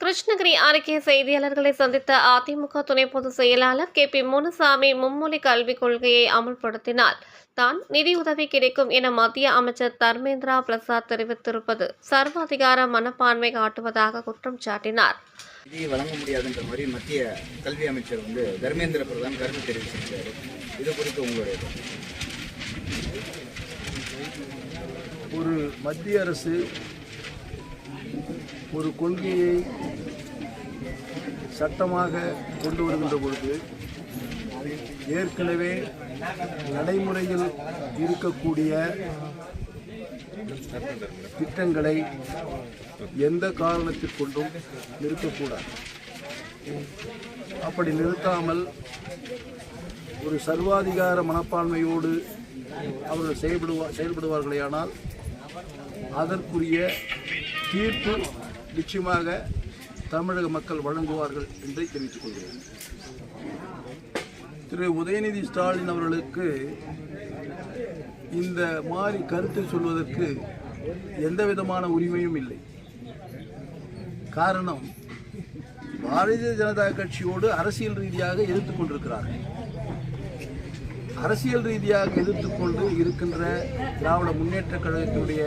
கிருஷ்ணகிரி அருகே செய்தியாளர்களை சந்தித்த அதிமுக துணை பொதுச் செயலாளர் கே பி முனுசாமி மும்மொழி கல்விக் கொள்கையை அமல்படுத்தினால் தான் நிதியுதவி கிடைக்கும் என மத்திய அமைச்சர் தர்மேந்திரா பிரசாத் தெரிவித்திருப்பது சர்வாதிகார மனப்பான்மை காட்டுவதாக குற்றம் சாட்டினார். நிதியை வழங்க முடியாதுன்ற மாதிரி மத்திய கல்வி அமைச்சர் வந்து தர்மேந்திர பிரதான் கருத்து தெரிவிச்சிருக்காரு. இது குறித்து உங்களுடைய ஒரு மத்திய அரசு ஒரு கொள்கையை சட்டமாக கொண்டு வருகின்ற பொழுது ஏற்கனவே நடைமுறையில் இருக்கக்கூடிய திட்டங்களை எந்த காரணத்திற்கொண்டும் நிறுத்தக்கூடாது. அப்படி நிறுத்தாமல் ஒரு சர்வாதிகார மனப்பான்மையோடு அவர்கள் செயல்படுவா செயல்படுவார்களேயானால் அதற்குரிய தீர்ப்பு நிச்சயமாக தமிழக மக்கள் வழங்குவார்கள் என்பதை தெரிவித்துக் கொள்கிறேன். திரு உதயநிதி ஸ்டாலின் அவர்களுக்கு இந்த மாதிரி கருத்து சொல்வதற்கு எந்த விதமான உரிமையும் இல்லை. காரணம் பாரதிய ஜனதா கட்சியோடு அரசியல் ரீதியாக எதிர்த்து கொண்டிருக்கிறார்கள். அரசியல் ரீதியாக எதிர்த்து கொண்டு இருக்கின்ற திராவிட முன்னேற்ற கழகத்தினுடைய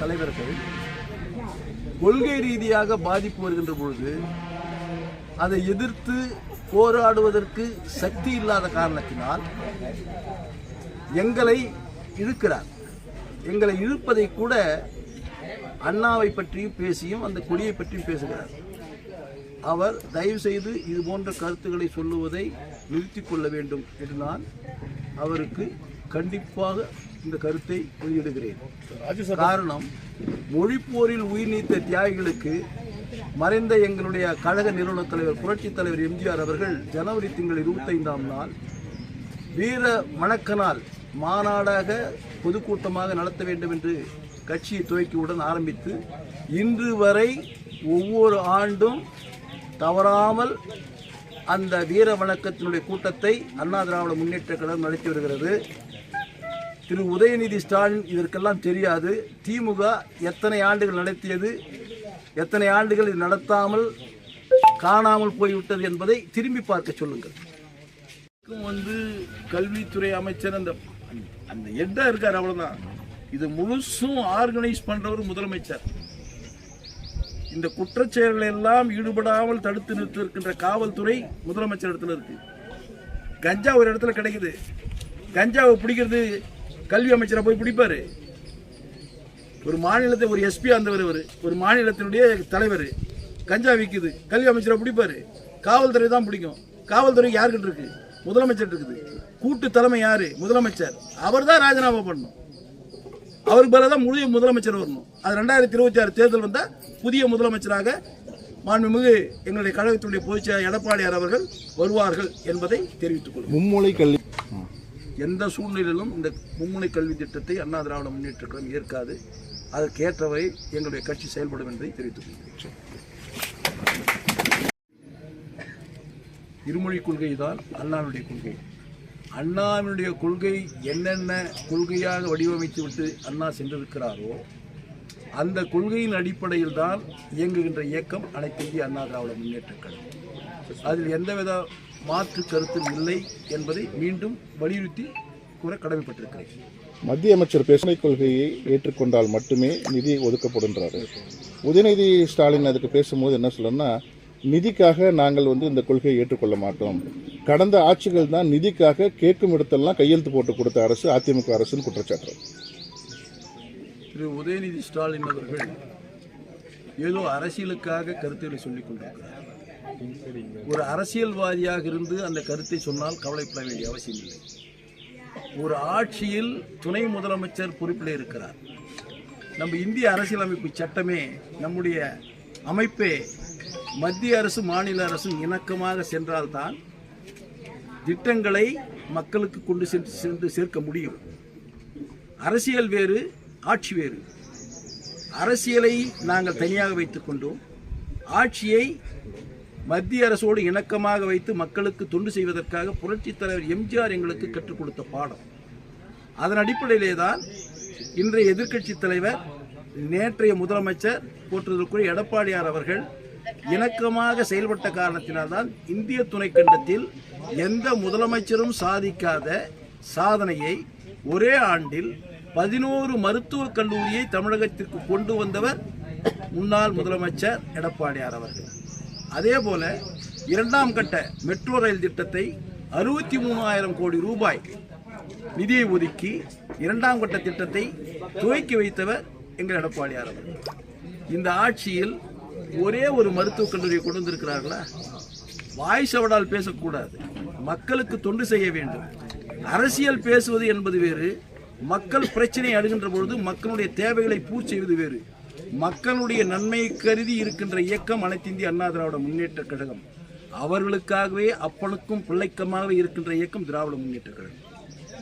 தலைவர்கள் கொள்கை ரீதியாக பாதிப்பு வருகின்ற பொழுது அதை எதிர்த்து போராடுவதற்கு சக்தி இல்லாத காரணத்தினால் எங்களை இழுக்கிறார். எங்களை இழுப்பதை கூட அண்ணாவை பற்றியும் பேசியும் அந்த கொடியை பற்றியும் பேசுகிறார். அவர் தயவு செய்து இது போன்ற கருத்துக்களை சொல்லுவதை நிறுத்தி கொள்ள வேண்டும் என்று நான் அவருக்கு கண்டிப்பாக இந்த கருத்தை வெளியிடுகிறேன். காரணம் மொழிப்போரில் உயிர் நீத்த தியாகிகளுக்கு மறைந்த எங்களுடைய கழக நிறுவன தலைவர் புரட்சித் தலைவர் எம்ஜிஆர் அவர்கள் ஜனவரி திங்கள் இருபத்தைந்தாம் நாள் வீர வணக்கனால் மாநாடாக பொதுக்கூட்டமாக நடத்த வேண்டும் என்று கட்சியை துவக்கியுடன் ஆரம்பித்து இன்று வரை ஒவ்வொரு ஆண்டும் தவறாமல் அந்த வீர வணக்கத்தினுடைய கூட்டத்தை அண்ணா திராவிட முன்னேற்ற கழகம் நடத்தி வருகிறது. திரு உதயநிதி ஸ்டாலின் இதற்கெல்லாம் தெரியாது. திமுக எத்தனை ஆண்டுகள் நடத்தியது எத்தனை ஆண்டுகள் இது நடத்தாமல் காணாமல் போய்விட்டது என்பதை திரும்பி பார்க்க சொல்லுங்கள். வந்து கல்வித்துறை அமைச்சர் அந்த அந்த எட்டா இருக்கார் அவ்வளோதான் இது முழுசும் ஆர்கனைஸ் பண்ணுறவர் முதலமைச்சர். இந்த குற்றச்செயல்கள் எல்லாம் ஈடுபடாமல் தடுத்து நிறுத்திருக்கின்ற காவல்துறை முதலமைச்சர் இடத்துல இருக்கு. கஞ்சா ஒரு இடத்துல கிடைக்குது. கஞ்சாவை பிடிக்கிறது கல்வி அமைச்சரை போய் பிடிப்பாரு. ஒரு மாநிலத்தை ஒரு எஸ்பி ஆந்தவர் அவர் ஒரு மாநிலத்தினுடைய தலைவர். கஞ்சா விற்குது கல்வி அமைச்சரை பிடிப்பாரு. காவல்துறை தான் பிடிக்கும். காவல்துறை யாருக்கிட்ட இருக்கு? முதலமைச்சர் இருக்குது. கூட்டு தலைமை யாரு? முதலமைச்சர். அவர் தான் ராஜினாமா பண்ணணும். அவருக்கு பதிலாக தான் முழு முதலமைச்சர் வரணும். அது ரெண்டாயிரத்தி இருபத்தி ஆறு தேர்தல் வந்தால் புதிய முதலமைச்சராக மாண்புமிகு எங்களுடைய கழகத்தினுடைய பொதுச்செயலர் எடப்பாடியார் அவர்கள் வருவார்கள் என்பதை தெரிவித்துக் மும்மொழி கல்வி எந்த சூழ்நிலையிலும் இந்த மும்முனை கல்வி திட்டத்தை அண்ணா திராவிட முன்னேற்ற கழகம் ஏற்காது. அதற்கேற்றவை எங்களுடைய கட்சி செயல்படும் என்பதை தெரிவித்துக் கொள்கிறேன் இருமொழி கொள்கை தான் அண்ணாவுடைய கொள்கை. அண்ணாவினுடைய கொள்கை என்னென்ன கொள்கையாக வடிவமைத்து விட்டு அண்ணா சென்றிருக்கிறாரோ அந்த கொள்கையின் அடிப்படையில் தான் இயங்குகின்ற இயக்கம் அனைத்து இந்திய அண்ணா திராவிட முன்னேற்ற கழகம். அதில் எந்தவித மாற்று கருத்தும் இல்லை என்பதை மீண்டும் வலியுறுத்தி கூற கடமைப்பட்டிருக்கிறேன். மத்திய அமைச்சர் பேசுமை கொள்கையை ஏற்றுக்கொண்டால் மட்டுமே நிதி ஒதுக்கப்படுகின்றது உதயநிதி ஸ்டாலின் அதுக்கு பேசும்போது என்ன சொல்லணும்னா நிதிக்காக நாங்கள் வந்து இந்த கொள்கையை ஏற்றுக்கொள்ள மாட்டோம். கடந்த ஆட்சிகள் தான் நிதிக்காக கேட்கும் இடத்தெல்லாம் கையெழுத்து போட்டு கொடுத்த அரசு அதிமுக அரசுன்னு குற்றச்சாட்டு. திரு உதயநிதி ஸ்டாலின் அவர்கள் ஏதோ அரசியலுக்காக கருத்துக்களை சொல்லிக் கொண்டிருக்கிறார். ஒரு அரசியல்வாதியாக இருந்து அந்த கருத்தை சொன்னால் கவலைப்பட வேண்டிய அவசியம் இல்லை. ஒரு ஆட்சியில் துணை முதலமைச்சர் பொறுப்பில் இருக்கிறார். நம்ம இந்திய அரசியலமைப்பு சட்டமே நம்முடைய அமைப்பே மத்திய அரசு மாநில அரசும் இணக்கமாக சென்றால்தான் திட்டங்களை மக்களுக்கு கொண்டு சென்று சென்று சேர்க்க முடியும். அரசியல் வேறு ஆட்சி வேறு. அரசியலை நாங்கள் தனியாக வைத்துக் கொண்டோம். ஆட்சியை மத்திய அரசோடு இணக்கமாக வைத்து மக்களுக்கு தொண்டு செய்வதற்காக புரட்சித் தலைவர் எம்ஜிஆர் எங்களுக்கு கற்றுக் கொடுத்த பாடம். அதன் அடிப்படையிலே தான் இன்றைய எதிர்க்கட்சி தலைவர் நேற்றைய முதலமைச்சர் போற்றுவதற்குரிய எடப்பாடியார் அவர்கள் இணக்கமாக செயல்பட்ட காரணத்தினால்தான் இந்திய துணைக்கண்டத்தில் எந்த முதலமைச்சரும் சாதிக்காத சாதனையை ஒரே ஆண்டில் பதினோரு மருத்துவக் கல்லூரியை தமிழகத்திற்கு கொண்டு வந்தவர் முன்னாள் முதலமைச்சர் எடப்பாடியார் அவர்கள். அதே போல இரண்டாம் கட்ட மெட்ரோ ரயில் திட்டத்தை அறுபத்தி மூணாயிரம் கோடி ரூபாய் நிதியை ஒதுக்கி இரண்டாம் கட்ட திட்டத்தை துவக்கி வைத்தவர் எங்கள் எடப்பாடியார் அவர்கள். இந்த ஆட்சியில் ஒரே ஒரு மருத்துவக் கல்லூரியை கொண்டு வந்திருக்கிறார்களா? வாய் சவடால் பேசக்கூடாது. மக்களுக்கு தொண்டு செய்ய வேண்டும். அரசியல் பேசுவது என்பது வேறு. மக்கள் பிரச்சனை அணுகின்ற பொழுது மக்களுடைய தேவைகளை பூர்த்தி செய்வது வேறு. மக்களுடைய நன்மை கருதி இருக்கின்ற இயக்கம் அனைத்து இந்திய அண்ணா திராவிட முன்னேற்ற கழகம். அவர்களுக்காகவே அப்பனுக்கும் பிள்ளைக்கமாக இருக்கின்ற இயக்கம் திராவிட முன்னேற்ற கழகம்.